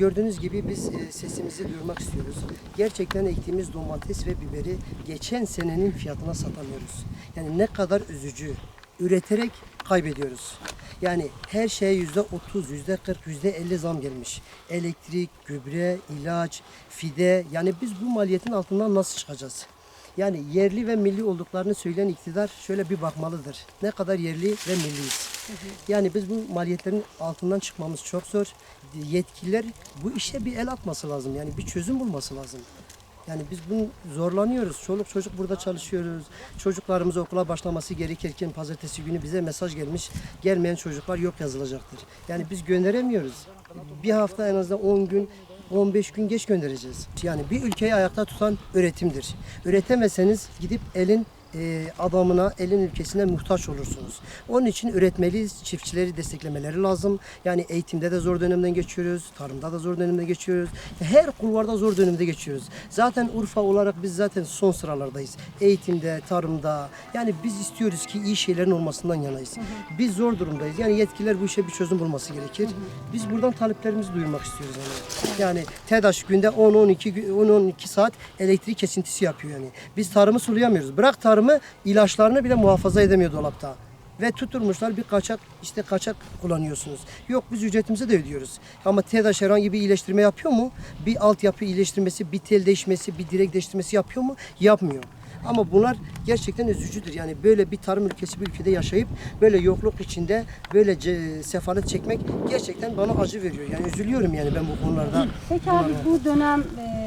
gördüğünüz gibi biz e, sesimizi duyurmak istiyoruz. Gerçekten ektiğimiz domates ve biberi geçen senenin fiyatına satamıyoruz. Yani ne kadar üzücü. Üreterek kaybediyoruz. Yani her şeye yüzde otuz, yüzde kırk, yüzde elli zam gelmiş. Elektrik, gübre, ilaç, fide. Yani biz bu maliyetin altından nasıl çıkacağız? Yani yerli ve milli olduklarını söyleyen iktidar şöyle bir bakmalıdır. Ne kadar yerli ve milliyiz. Yani biz bu maliyetlerin altından çıkmamız çok zor. Yetkililer bu işe bir el atması lazım. Yani bir çözüm bulması lazım. Yani biz bunu zorlanıyoruz. Çoluk çocuk burada çalışıyoruz. Çocuklarımız okula başlaması gerekirken pazartesi günü bize mesaj gelmiş. Gelmeyen çocuklar yok yazılacaktır. Yani biz gönderemiyoruz. Bir hafta en azından 10 gün 15 gün geç göndereceğiz. Yani bir ülkeyi ayakta tutan üretimdir. Üretemezseniz gidip elin adamına, elin ülkesine muhtaç olursunuz. Onun için üretmeliyiz, çiftçileri desteklemeleri lazım. Yani eğitimde de zor dönemden geçiyoruz, tarımda da zor dönemde geçiyoruz. Her kulvarda zor dönemde geçiyoruz. Zaten Urfa olarak biz zaten son sıralardayız. Eğitimde, tarımda. Yani biz istiyoruz ki iyi şeylerin olmasından yanayız. Biz zor durumdayız. Yani yetkililer bu işe bir çözüm bulması gerekir. Biz buradan taleplerimizi duyurmak istiyoruz. Yani, yani TEDAŞ günde 10-12 gü- 10-12 saat elektrik kesintisi yapıyor yani. Biz tarımı sulayamıyoruz. Bırak tarımı ilaçlarını bile muhafaza edemiyor dolapta. Ve tutturmuşlar bir kaçak işte kaçak kullanıyorsunuz. Yok biz ücretimizi de ödüyoruz. Ama TEDAŞ herhangi bir iyileştirme yapıyor mu? Bir altyapı iyileştirmesi, bir tel değişmesi, bir direk değiştirmesi yapıyor mu? Yapmıyor. Ama bunlar gerçekten üzücüdür. Yani böyle bir tarım ülkesi bir ülkede yaşayıp böyle yokluk içinde böyle sefalet çekmek gerçekten bana acı veriyor. Yani üzülüyorum yani ben bu konularda. Peki abi bu dönem e,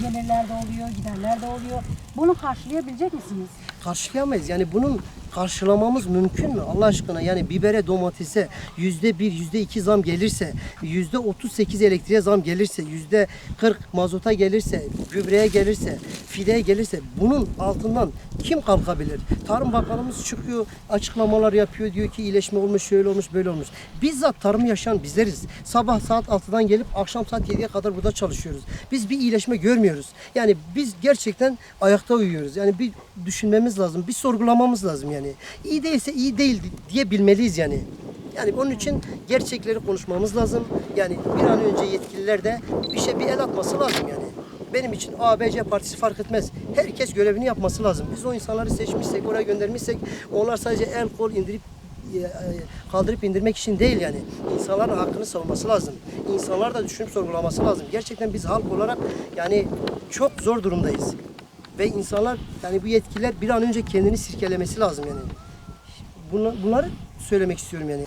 gelirler de oluyor, giderler de oluyor. Bunu karşılayabilecek misiniz? karşılayamayız. Yani bunun karşılamamız mümkün mü? Allah aşkına yani bibere, domatese yüzde bir, yüzde iki zam gelirse, yüzde otuz sekiz elektriğe zam gelirse, yüzde kırk mazota gelirse, gübreye gelirse, fideye gelirse bunun altından kim kalkabilir? Tarım Bakanımız çıkıyor, açıklamalar yapıyor. Diyor ki iyileşme olmuş, şöyle olmuş, böyle olmuş. Bizzat tarım yaşayan bizleriz. Sabah saat 6'dan gelip akşam saat 7'ye kadar burada çalışıyoruz. Biz bir iyileşme görmüyoruz. Yani biz gerçekten ayakta uyuyoruz. Yani bir düşünmemiz lazım, bir sorgulamamız lazım yani. İyi değilse iyi değil diye bilmeliyiz yani. Yani onun için gerçekleri konuşmamız lazım. Yani bir an önce yetkililer de bir şey bir el atması lazım yani. Benim için A, B, C partisi fark etmez. Herkes görevini yapması lazım. Biz o insanları seçmişsek, oraya göndermişsek onlar sadece el kol indirip e, e, kaldırıp indirmek için değil yani. İnsanların hakkını savunması lazım. İnsanlar da düşünüp sorgulaması lazım. Gerçekten biz halk olarak yani çok zor durumdayız. Ve insanlar yani bu yetkililer bir an önce kendini sirkelemesi lazım yani. Bunla- Bunları söylemek istiyorum yani.